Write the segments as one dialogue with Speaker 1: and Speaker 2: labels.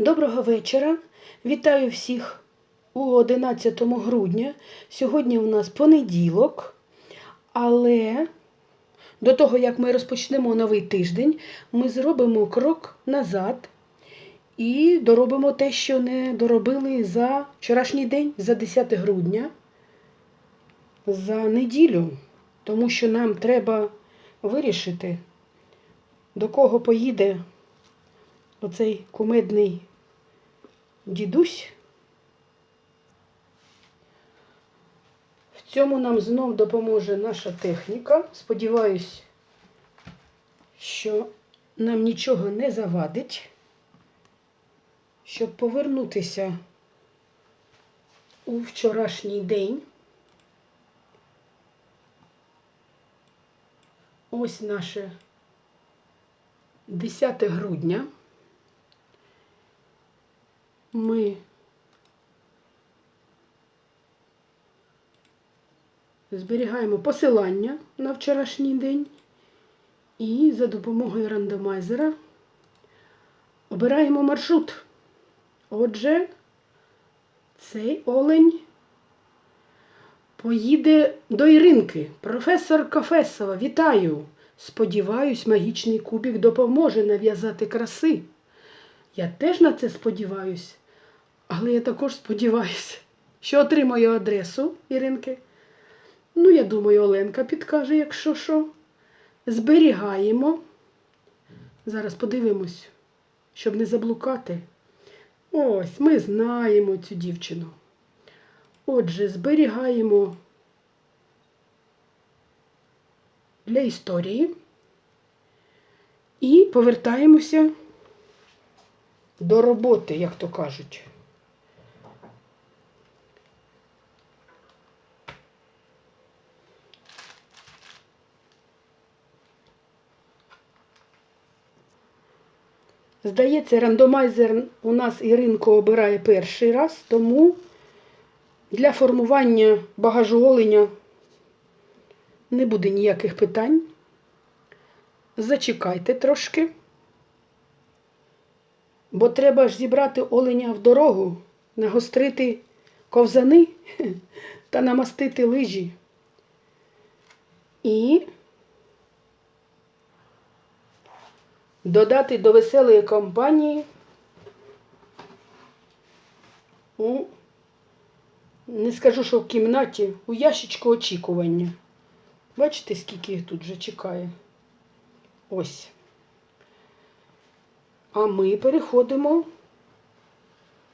Speaker 1: Доброго вечора. Вітаю всіх у 11 грудня. Сьогодні у нас понеділок, але до того, як ми розпочнемо новий тиждень, ми зробимо крок назад і доробимо те, що не доробили за вчорашній день, за 10 грудня, за неділю, тому що нам треба вирішити, до кого поїде оцей кумедний дідусь. В цьому нам знов допоможе наша техніка. Сподіваюсь, що нам нічого не завадить, щоб повернутися у вчорашній день. Ось наше 10 грудня. Ми зберігаємо посилання на вчорашній день і за допомогою рандомайзера обираємо маршрут. Отже, цей олень поїде до Іринки. Професор Кафесова, вітаю! Сподіваюсь, магічний кубик допоможе нав'язати краси. Я теж на це сподіваюсь, але я також сподіваюся, що отримаю адресу Іринки. Ну, я думаю, Оленка підкаже, якщо що. Зберігаємо. Зараз подивимось, щоб не заблукати. Ось, ми знаємо цю дівчину. Отже, зберігаємо для історії і повертаємося до роботи, як то кажуть. Здається, рандомайзер у нас Іринко обирає перший раз, тому для формування багажу оленя не буде ніяких питань. Зачекайте трошки, бо треба ж зібрати оленя в дорогу, нагострити ковзани та намастити лижі. І додати до веселої компанії у, не скажу, що в кімнаті, у ящичку очікування. Бачите, скільки їх тут вже чекає? Ось. А ми переходимо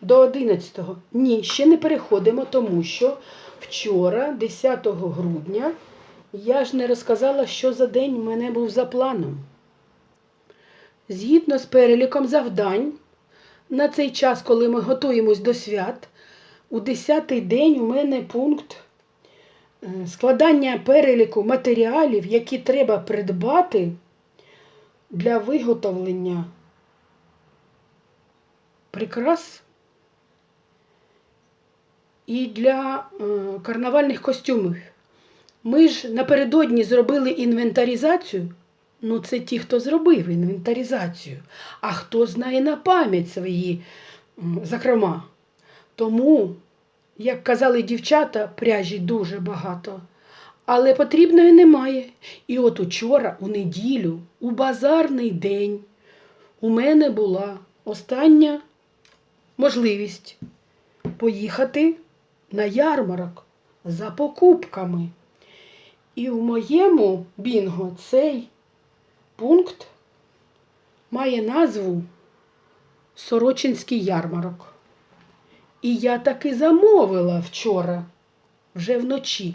Speaker 1: до 11-го. Ні, ще не переходимо, тому що вчора, 10 грудня, я ж не розказала, що за день у мене був за планом. Згідно з переліком завдань, на цей час, коли ми готуємось до свят, у 10-й день у мене пункт е, складання переліку матеріалів, які треба придбати для виготовлення прикрас і для е, карнавальних костюмів. Ми ж напередодні зробили інвентаризацію. Ну, це ті, хто зробив інвентаризацію, а хто знає на пам'ять свої м, закрома. Тому, як казали дівчата, пряжі дуже багато, але потрібної немає. І от учора, у неділю, у базарний день, у мене була остання можливість поїхати на ярмарок за покупками. І в моєму бінго цей пункт має назву Сорочинський ярмарок. І я таки замовила вчора, вже вночі.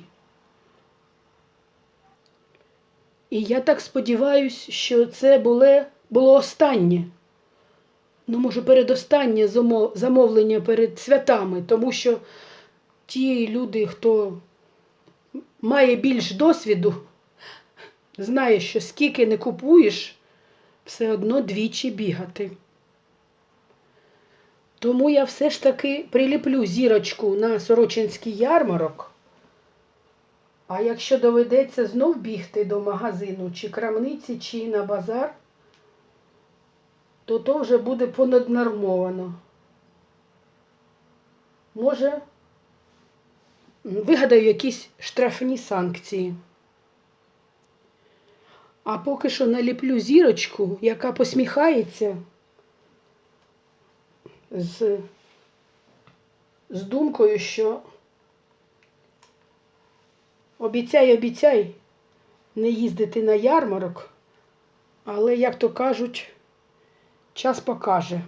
Speaker 1: І я так сподіваюся, що це було, було останнє. Ну, може, передостаннє замовлення перед святами, тому що ті люди, хто має більш досвіду, знає, що скільки не купуєш, все одно двічі бігати. Тому я все ж таки приліплю зірочку на Сорочинський ярмарок. А якщо доведеться знов бігти до магазину, чи крамниці, чи на базар, то то вже буде понаднормовано. Може, вигадаю якісь штрафні санкції. А поки що наліплю зірочку, яка посміхається з, з думкою, що обіцяй, обіцяй не їздити на ярмарок, але, як то кажуть, час покаже.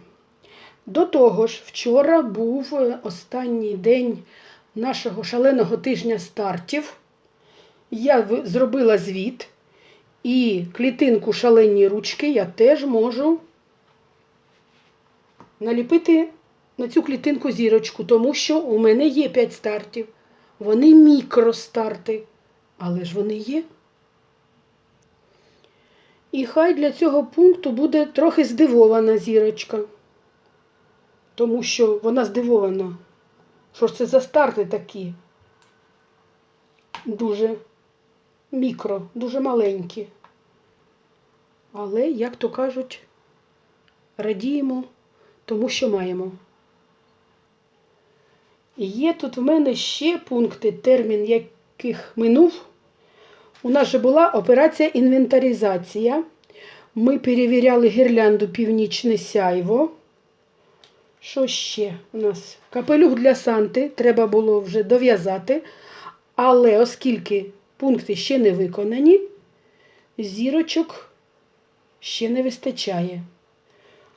Speaker 1: До того ж, вчора був е, останній день нашого шаленого тижня стартів. Я зробила звіт, і клітинку шалені ручки я теж можу наліпити на цю клітинку зірочку, тому що у мене є 5 стартів. Вони мікростарти, але ж вони є. І хай для цього пункту буде трохи здивована зірочка, тому що вона здивована. Що ж це за старти такі? Дуже мікро, дуже маленькі. Але, як то кажуть, радіємо тому, що маємо. І Є тут в мене ще пункти, термін яких минув. У нас же була операція інвентаризація. Ми перевіряли гірлянду Північне сяйво. Що ще у нас? Капелюх для Санти треба було вже дов'язати. Але оскільки пункти ще не виконані, зірочок ще не вистачає.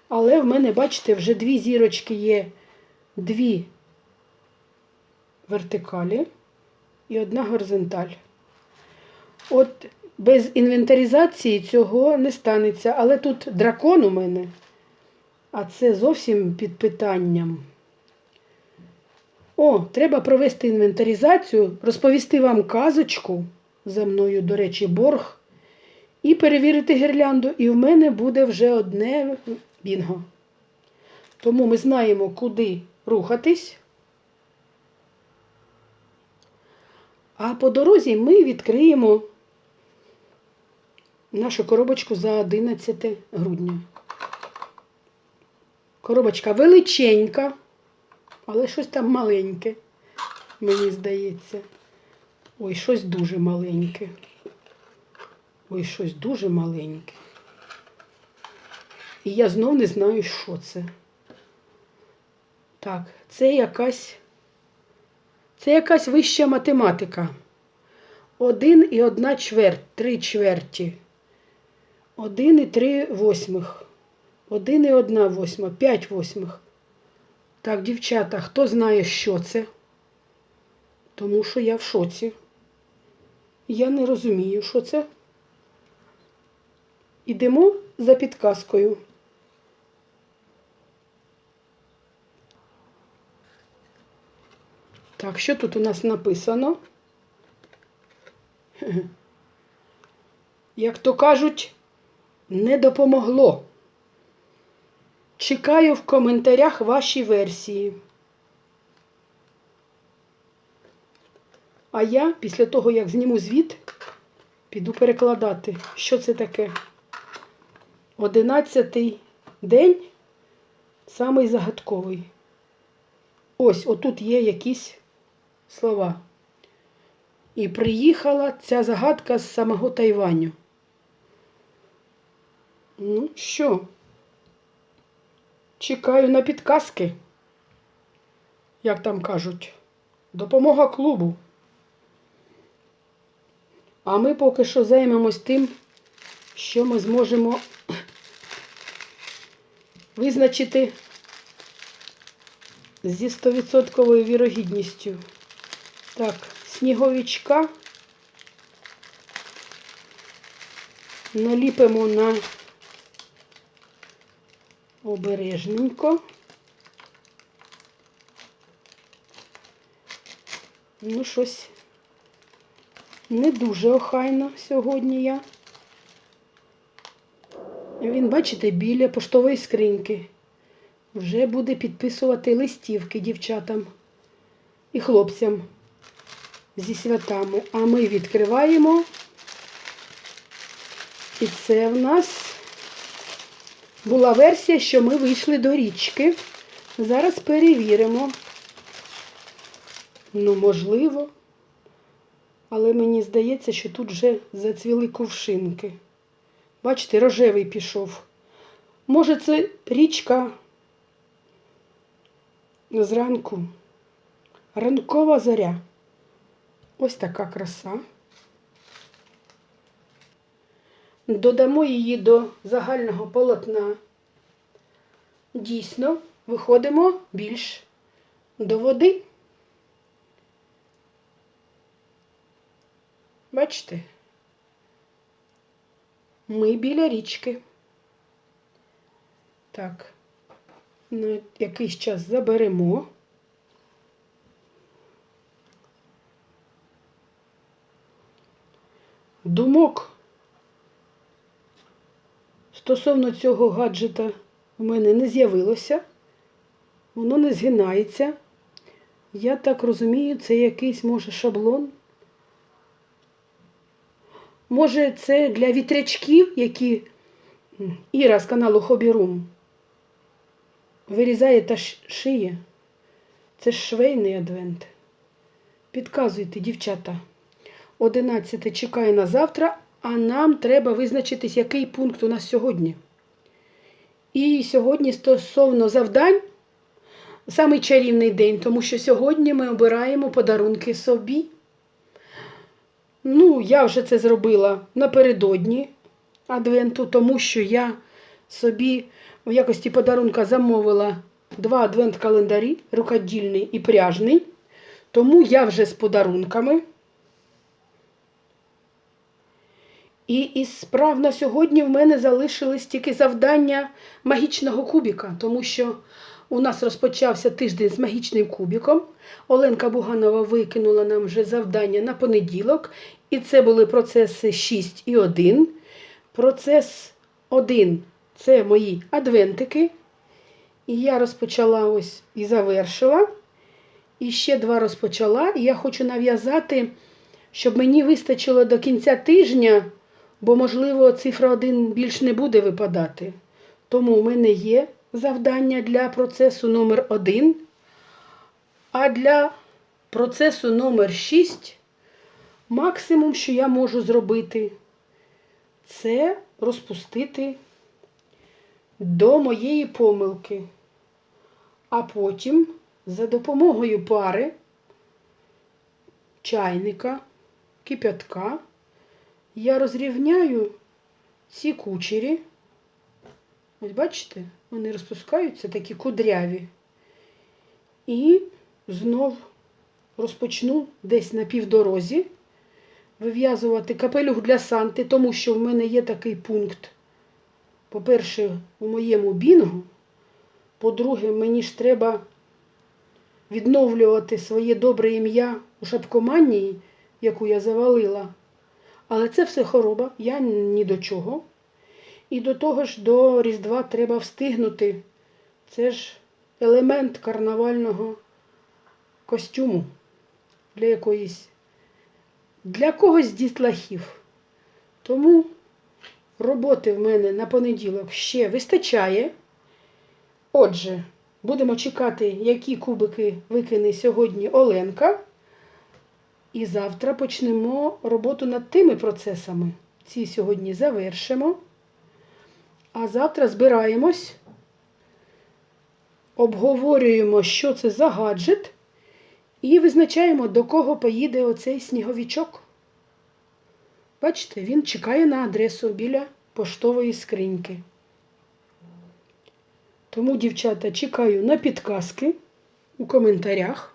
Speaker 1: Але в мене, бачите, вже дві зірочки є, дві вертикалі і одна горизонталь. От без інвентаризації цього не станеться. Але тут дракон у мене, а це зовсім під питанням. О, треба провести інвентаризацію, розповісти вам казочку, за мною, до речі, борг, і перевірити гірлянду. І в мене буде вже одне бінго. Тому ми знаємо, куди рухатись. А по дорозі ми відкриємо нашу коробочку за 11 грудня. Коробочка величенька, але щось там маленьке, мені здається. Ой, щось дуже маленьке. Ой, щось дуже маленьке. І я знов не знаю, що це. Так, це якась. Це якась вища математика. Один і одна чверть, три чверті. Один і три восьмих. Один і одна восьма, п'ять восьмих. Так, дівчата, хто знає, що це? Тому що я в шоці. Я не розумію, що це. Ідемо за підказкою. Так, що тут у нас написано? Як то кажуть, не допомогло. Чекаю в коментарях ваші версії. А я після того, як зніму звіт, піду перекладати, що це таке. Одинадцятий день самий загадковий. Ось, отут є якісь слова. І приїхала ця загадка з самого Тайваню. Ну що? Чекаю на підказки. Як там кажуть, допомога клубу. А ми поки що займемось тим, що ми зможемо визначити зі 100% вірогідністю. Так, сніговичка наліпимо на обережненько. Ну, щось не дуже охайно сьогодні я. Він, бачите, біля поштової скриньки. Вже буде підписувати листівки дівчатам і хлопцям зі святами. А ми відкриваємо. І це в нас була версія, що ми вийшли до річки. Зараз перевіримо. Ну, можливо. Але мені здається, що тут вже зацвіли кувшинки. Бачите, рожевий пішов. Може, це річка зранку. Ранкова заря. Ось така краса. Додамо її до загального полотна. Дійсно, виходимо більш до води. Бачите? Ми біля річки. Так, на якийсь час заберемо. Думок стосовно цього гаджета в мене не з'явилося. Воно не згинається. Я так розумію, це якийсь може шаблон. Може, це для вітрячків, які Іра з каналу Hobby Room вирізає та шиє. Це швейний адвент. Підказуйте, дівчата. 11 чекає на завтра, а нам треба визначитись, який пункт у нас сьогодні. І сьогодні стосовно завдань, самий чарівний день, тому що сьогодні ми обираємо подарунки собі. Ну, я вже це зробила напередодні адвенту, тому що я собі в якості подарунка замовила два адвент-календарі, рукодільний і пряжний. Тому я вже з подарунками. І із справ на сьогодні в мене залишились тільки завдання магічного кубіка, тому що у нас розпочався тиждень з магічним кубіком. Оленка Буганова викинула нам вже завдання на понеділок. І це були процеси 6 і 1. Процес 1 це мої адвентики. І я розпочала ось і завершила. І ще два розпочала. І я хочу нав'язати, щоб мені вистачило до кінця тижня, бо, можливо, цифра 1 більш не буде випадати. Тому в мене є завдання для процесу номер 1. А для процесу номер 6 максимум, що я можу зробити, це розпустити до моєї помилки. А потім за допомогою пари чайника, кип'ятка я розрівняю ці кучері. Ось бачите, вони розпускаються такі кудряві. І знов розпочну десь на півдорозі вив'язувати капелюх для Санти, тому що в мене є такий пункт. По-перше, у моєму бінгу. По-друге, мені ж треба відновлювати своє добре ім'я у шапкоманії, яку я завалила. Але це все хороба, я ні до чого. І до того ж, до Різдва треба встигнути. Це ж елемент карнавального костюму для якоїсь, для когось дітлахів. Тому роботи в мене на понеділок ще вистачає. Отже, будемо чекати, які кубики викине сьогодні Оленка. І завтра почнемо роботу над тими процесами. Ці сьогодні завершимо. А завтра збираємось, обговорюємо, що це за гаджет, і визначаємо, до кого поїде оцей сніговічок. Бачите, він чекає на адресу біля поштової скриньки. Тому, дівчата, чекаю на підказки у коментарях.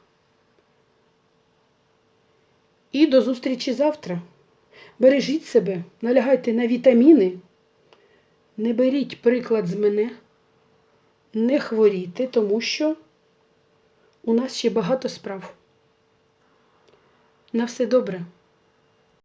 Speaker 1: І до зустрічі завтра. Бережіть себе, налягайте на вітаміни. Не беріть приклад з мене, не хворійте, тому що у нас ще багато справ. На все добре.